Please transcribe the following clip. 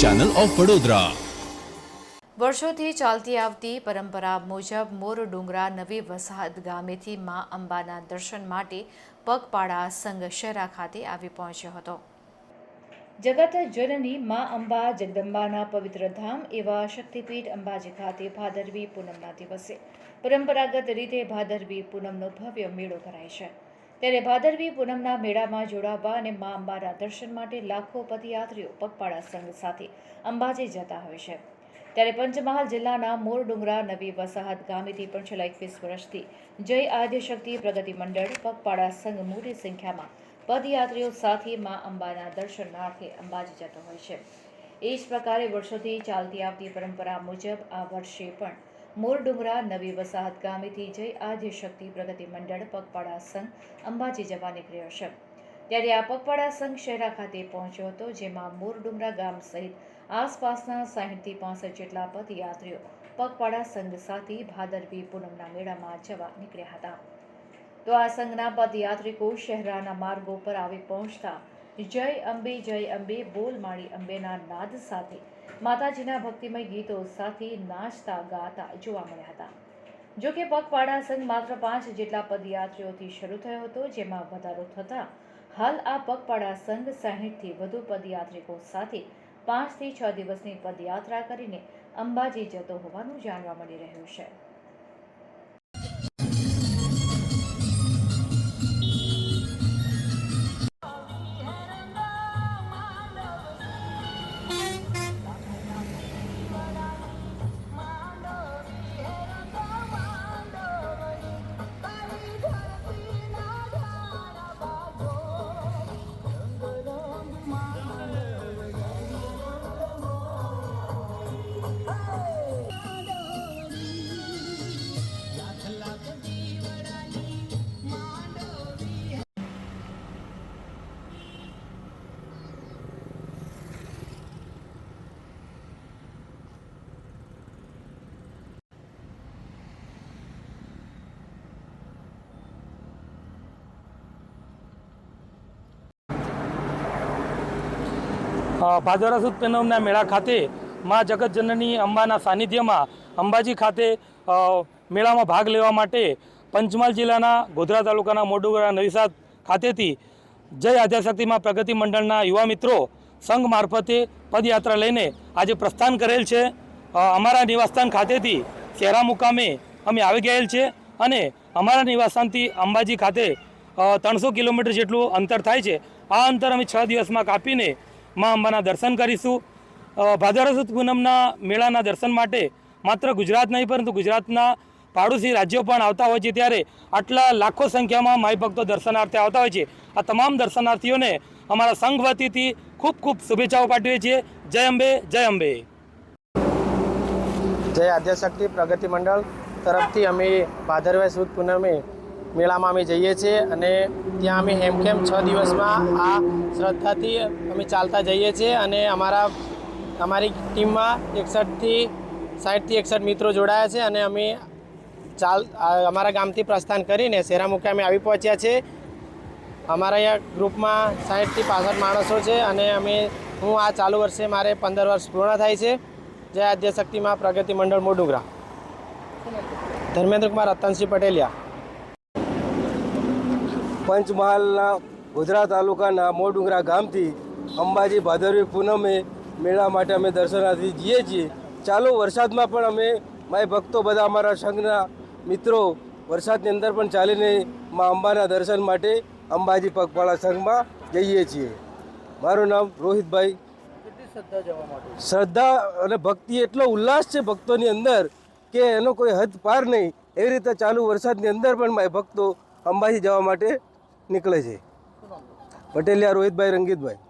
Channel of Vadodara વર્ષોથી ચાલતી આવતી પરંપરા મુજબ મોર ડુંગરા નવી વસાહત ગામેથી મા અંબાના દર્શન માટે પગપાળા સંઘ શહેરા ખાતે આવી પહોંચ્યો હતો. જગત જનની મા અંબા જગદંબાના પવિત્ર ધામ એવા શક્તિપીઠ અંબાજી ખાતે ભાદરવી પૂનમના દિવસે પરંપરાગત રીતે ભાદરવી પૂનમનો ભવ્ય મેળો ભરાય છે. ત્યારે ભાદરવી પૂનમના મેળામાં જોડાવા અને મા અંબાના દર્શન માટે લાખો પદયાત્રીઓ પગપાળા સંઘ સાથે અંબાજી જતા હોય છે. ત્યારે પંચમહાલ જિલ્લાના મોર ડુંગરા નવી વસાહત ગામેથી પણ છેલ્લા એકવીસ વર્ષથી જય આદ્યશક્તિ પ્રગતિ મંડળ પગપાળા સંઘ મોટી સંખ્યામાં પદયાત્રીઓ સાથે મા અંબાના દર્શનાર્થે અંબાજી જતો હોય છે. એ જ પ્રકારે વર્ષોથી ચાલતી આવતી પરંપરા મુજબ આ વર્ષે પણ મોર નવી વસાહત ગામેથી જય આદ્યશક્તિ પ્રગતિ મંડળ પગપાળા સંઘ અંબાજી જવા નીકળ્યો છે. ત્યારે આ પગપાળા સંઘ શહેરા ખાતે પહોંચ્યો હતો, જેમાં મોર ગામ સહિત આસપાસના સાહીઠથી પાસઠ જેટલા પદયાત્રીઓ પગપાળા સંઘ સાથે ભાદરવી પૂનમના મેળામાં જવા નીકળ્યા હતા. તો આ સંઘના પદયાત્રિકો શહેરાના માર્ગો પર આવી પહોંચતા જય અંબે જય અંબે બોલ માળી અંબેના નાદ સાથે માતાજીના ભક્તિમય ગીતો સાથે નાચતા, ગાતા જોવા મળ્યા હતા. જો કે પગપાળા સંઘ માત્ર પાંચ જેટલા પદયાત્રીઓથી શરૂ થયો હતો, જેમાં વધારો થતાં હાલ આ પગપાળા સંઘ સાહીઠથી વધુ પદયાત્રિકો સાથે પાંચથી છ દિવસની પદયાત્રા કરીને અંબાજી જતો હોવાનું જાણવા મળી રહ્યું છે. ભાદરવા સુદ પૂનમના મેળા ખાતે મા જગતજનની અંબાના સાનિધ્યમાં અંબાજી ખાતે મેળામાં ભાગ લેવા માટે પંચમહાલ જિલ્લાના ગોધરા તાલુકાના મોડુગરા નવીસાદ ખાતેથી જય આદ્યાશક્તિમાં પ્રગતિ મંડળના યુવા મિત્રો સંઘ મારફતે પદયાત્રા લઈને આજે પ્રસ્થાન કરેલ છે. અમારા નિવાસસ્થાન ખાતેથી શેરા મુકામે અમે આવી ગયેલ છે અને અમારા નિવાસસ્થાનથી અંબાજી ખાતે ત્રણસો કિલોમીટર જેટલું અંતર થાય છે. આ અંતર અમે છ દિવસમાં કાપીને મા અંબાના દર્શન કરીશું. ભાદરસુદ પૂનમના મેળાના દર્શન માટે માત્ર ગુજરાત નહીં, પરંતુ ગુજરાતના પાડોશી રાજ્યો પણ આવતા હોય છે ત્યારે આટલા લાખો સંખ્યામાં માઈ ભક્તો દર્શનાર્થે આવતા હોય છે. આ તમામ દર્શનાર્થીઓને અમારા સંઘ વતીથી ખૂબ ખૂબ શુભેચ્છાઓ પાઠવીએ છીએ. જય અંબે જય અંબે. જય આદ્યશક્તિ પ્રગતિ મંડળ તરફથી અમે ભાદરવાય સુદ પૂનમે મેળામાં અમે જઈએ છીએ અને ત્યાં અમે હેમખેમ છ દિવસમાં આ શ્રદ્ધાથી અમે ચાલતા જઈએ છીએ અને અમારા, અમારી ટીમમાં એકસઠથી સાઠથી એકસઠ મિત્રો જોડાયા છે અને અમે ચાલ અમારા ગામથી પ્રસ્થાન કરીને શેરા મુકામે આવી પહોંચ્યા છે અમારા અહીંયા ગ્રુપમાં સાઠથી પાસઠ માણસો છે અને અમે, હું આ ચાલુ વર્ષે મારે પંદર વર્ષ પૂર્ણ થાય છે. જય આદ્યશક્તિમાં પ્રગતિ મંડળ મોડુંગરા ધર્મેન્દ્ર કુમાર, રતનસિંહ પટેલિયા. પંચમહાલના ગોધરા તાલુકાના મોડુંગરા ગામથી અંબાજી ભાદરવી પૂનમે મેળા માટે અમે દર્શનાર્થી જઈએ છીએ. ચાલુ વરસાદમાં પણ અમે માય ભક્તો બધા અમારા સંઘના મિત્રો વરસાદની અંદર પણ ચાલીને મા અંબાના દર્શન માટે અંબાજી પગપાળા સંઘમાં જઈએ છીએ. મારું નામ રોહિતભાઈ. શ્રદ્ધા અને ભક્તિ એટલો ઉલ્લાસ છે ભક્તોની અંદર કે એનો કોઈ હદ પાર નહીં. એવી રીતે ચાલુ વરસાદની અંદર પણ માય ભક્તો અંબાજી જવા માટે નીકળે છે. પટેલિયા રોહિતભાઈ રંગીતભાઈ.